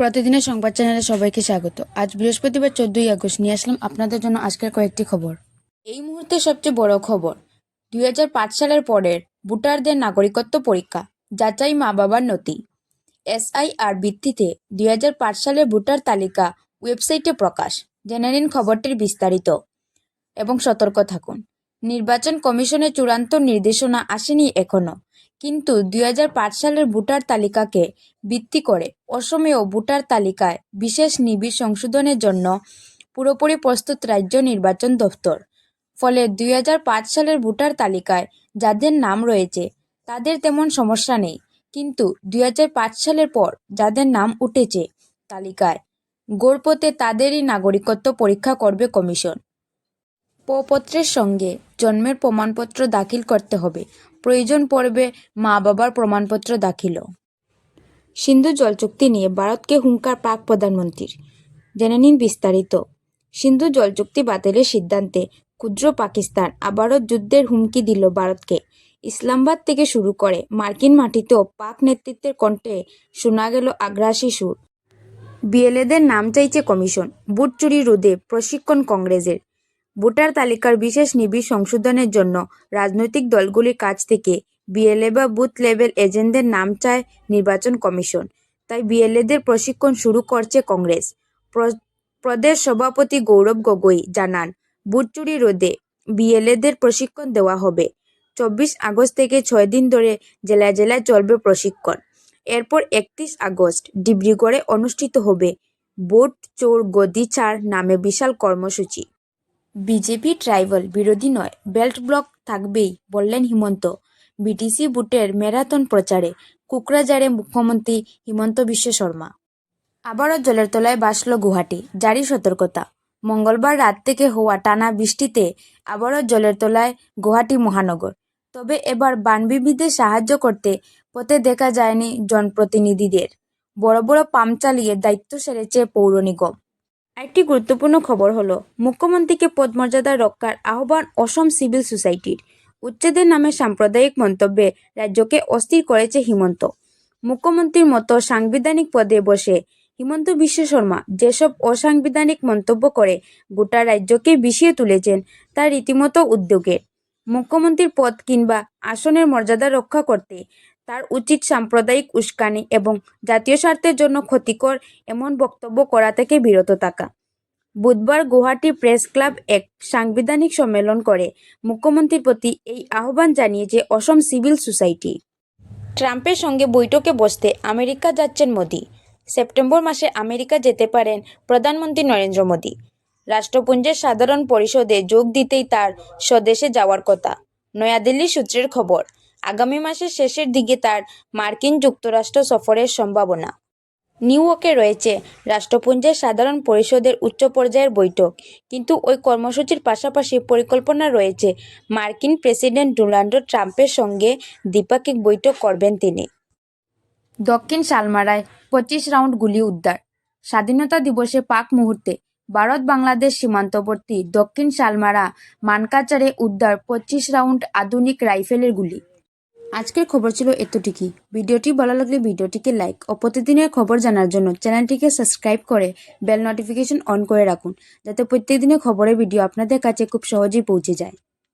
প্রতিদিনের সংবাদ চ্যানেলে সবাইকে স্বাগত। আজ বৃহস্পতিবার চোদ্দই আগস্ট। নিয়ে আসলাম আপনাদের জন্য আজকের কয়েকটি খবর। এই মুহূর্তে সবচেয়ে বড় খবর দু হাজার পাঁচ সালের পরের ভোটারদের নাগরিকত্ব পরীক্ষা, যাচাই মা বাবার নথি। এসআইআর ভিত্তিতে দুই হাজার পাঁচ সালের ভোটার তালিকা ওয়েবসাইটে প্রকাশ। জেনে নিন খবরটির বিস্তারিত। এবং সতর্ক থাকুন। নির্বাচন কমিশনের চূড়ান্ত নির্দেশনা আসেনি এখনও। কিন্তু দুই হাজার পাঁচ সালের ভোটার তালিকাকে ভিত্তি করে অসমেও ভোটার তালিকায় বিশেষ নিবিড় সংশোধনের জন্য পুরোপুরি প্রস্তুত রাজ্য নির্বাচন দফতর ফলে দু হাজার পাঁচ সালের ভোটার তালিকায় যাদের নাম রয়েছে, তাদের তেমন সমস্যা নেই। কিন্তু দুই হাজার পাঁচ সালের পর যাদের নাম উঠেছে তালিকায়, গড়পথে তাদেরই নাগরিকত্ব পরীক্ষা করবে কমিশন। প্রপত্রের সঙ্গে জন্মের প্রমাণপত্র দাখিল করতে হবে। প্রয়োজন পড়বে মা বাবার প্রমাণপত্র দাখিলও সিন্ধু জল চুক্তি নিয়ে ভারতকে হুঙ্কার পাক প্রধানমন্ত্রীর। জেনে নিন বিস্তারিত। সিন্ধু জল চুক্তি বাতিলের সিদ্ধান্তে ক্ষুদ্র পাকিস্তান আবারও যুদ্ধের হুমকি দিল ভারতকে। ইসলামাবাদ থেকে শুরু করে মার্কিন মাটিতেও পাক নেতৃত্বের কণ্ঠে শোনা গেল আগ্রাসী সুর। বিএলএদের নাম চাইছে কমিশন, বুট চুরি রোধে প্রশিক্ষণ কংগ্রেসের। ভোটার তালিকার বিশেষ নিবিড় সংশোধনের জন্য রাজনৈতিক দলগুলির কাছ থেকে বিএলএ বা বুথ লেভেল এজেন্টদের নাম চায় নির্বাচন কমিশন। তাই বিএলএদের প্রশিক্ষণ শুরু করছে কংগ্রেস। প্র- প্রদেশ সভাপতি গৌরব গগৈ জানান, বুথ চুরি বিএলএদের প্রশিক্ষণ দেওয়া হবে। চব্বিশ আগস্ট থেকে ছয় দিন ধরে জেলায় জেলায় চলবে প্রশিক্ষণ। এরপর একত্রিশ আগস্ট ডিব্রুগড়ে অনুষ্ঠিত হবে বোট চোর গদি ছাড় নামে বিশাল কর্মসূচি। বিজেপি ট্রাইবাল বিরোধী নয়। বেল্ট ব্লক থাকবেই, বললেন হিমন্ত। বিটিসি বুটের ম্যারাথন প্রচারে, কুকরাঝাড়ে মুখ্যমন্ত্রী হিমন্ত বিশ্ব শর্মা। আবারও জলের তলায় বাসল গুয়াহাটি, জারি সতর্কতা। মঙ্গলবার রাত থেকে হওয়া টানা বৃষ্টিতে আবারও জলের তলায় গুয়াহাটি মহানগর। তবে এবার বানবিবিদের সাহায্য করতে পথে দেখা যায়নি জনপ্রতিনিধিদের। বড় বড় পাম্প চালিয়ে দায়িত্ব সেরেছে পৌর নিগম। একটি গুরুত্বপূর্ণ খবর হলো, মুখ্যমন্ত্রীকে পদমর্যাদা রক্ষার আহ্বান অসম সিভিল সোসাইটির। উচ্ছেদের নামে সাম্প্রদায়িক মন্তব্যে রাজ্যকে অস্থির করেছে হিমন্ত। মুখ্যমন্ত্রীর মতো সাংবিধানিক পদে বসে হিমন্ত বিশ্ব শর্মা যেসব অসাংবিধানিক মন্তব্য করে গোটা রাজ্যকে বিষিয়ে তুলেছেন তা রীতিমতো উদ্যোগের। মুখ্যমন্ত্রীর পদ কিংবা আসনের মর্যাদা রক্ষা করতে তার উচিত সাম্প্রদায়িক উস্কানি এবং জাতীয় স্বার্থের জন্য ক্ষতিকর এমন বক্তব্য করা থেকে বিরত থাকা। বুধবার গুয়াহাটি প্রেস ক্লাব এক সাংবিধানিক সম্মেলন করে মুখ্যমন্ত্রীর প্রতি এই আহ্বান জানিয়েছে অসম সিভিল সোসাইটি। ট্রাম্পের সঙ্গে বৈঠকে বসতে আমেরিকা যাচ্ছেন মোদি। সেপ্টেম্বর মাসে আমেরিকা যেতে পারেন প্রধানমন্ত্রী নরেন্দ্র মোদি। রাষ্ট্রপুঞ্জের সাধারণ পরিষদে যোগ দিতেই তার স্বদেশে যাওয়ার কথা। নয়াদিল্লি সূত্রের খবর আগামী মাসের শেষের দিকে তার মার্কিন যুক্তরাষ্ট্র সফরের সম্ভাবনা। নিউ ইয়র্কে রয়েছে রাষ্ট্রপুঞ্জের সাধারণ পরিষদের উচ্চ পর্যায়ের বৈঠক, কিন্তু ওই কর্মসূচির পাশাপাশি পরিকল্পনা রয়েছে মার্কিন প্রেসিডেন্ট ডোনাল্ড ট্রাম্পের সঙ্গে দ্বিপাক্ষিক বৈঠক করবেন তিনি। দক্ষিণ শালমারায় পঁচিশ রাউন্ড গুলি উদ্ধার, স্বাধীনতা দিবসে পাক মুহূর্তে ভারত বাংলাদেশ সীমান্তবর্তী দক্ষিণ শালমারা মানকাচারে উদ্ধার পঁচিশ রাউন্ড আধুনিক রাইফেলের গুলি। আজকের খবর ছিল এতটুকুই। ভিডিওটি ভালো লাগলে ভিডিওটিকে লাইক ও প্রতিদিনের খবর জানার জন্য চ্যানেলটিকে সাবস্ক্রাইব করে বেল নোটিফিকেশন অন করে রাখুন, যাতে প্রত্যেক দিনের খবরের ভিডিও আপনাদের কাছে খুব সহজেই পৌঁছে যায়।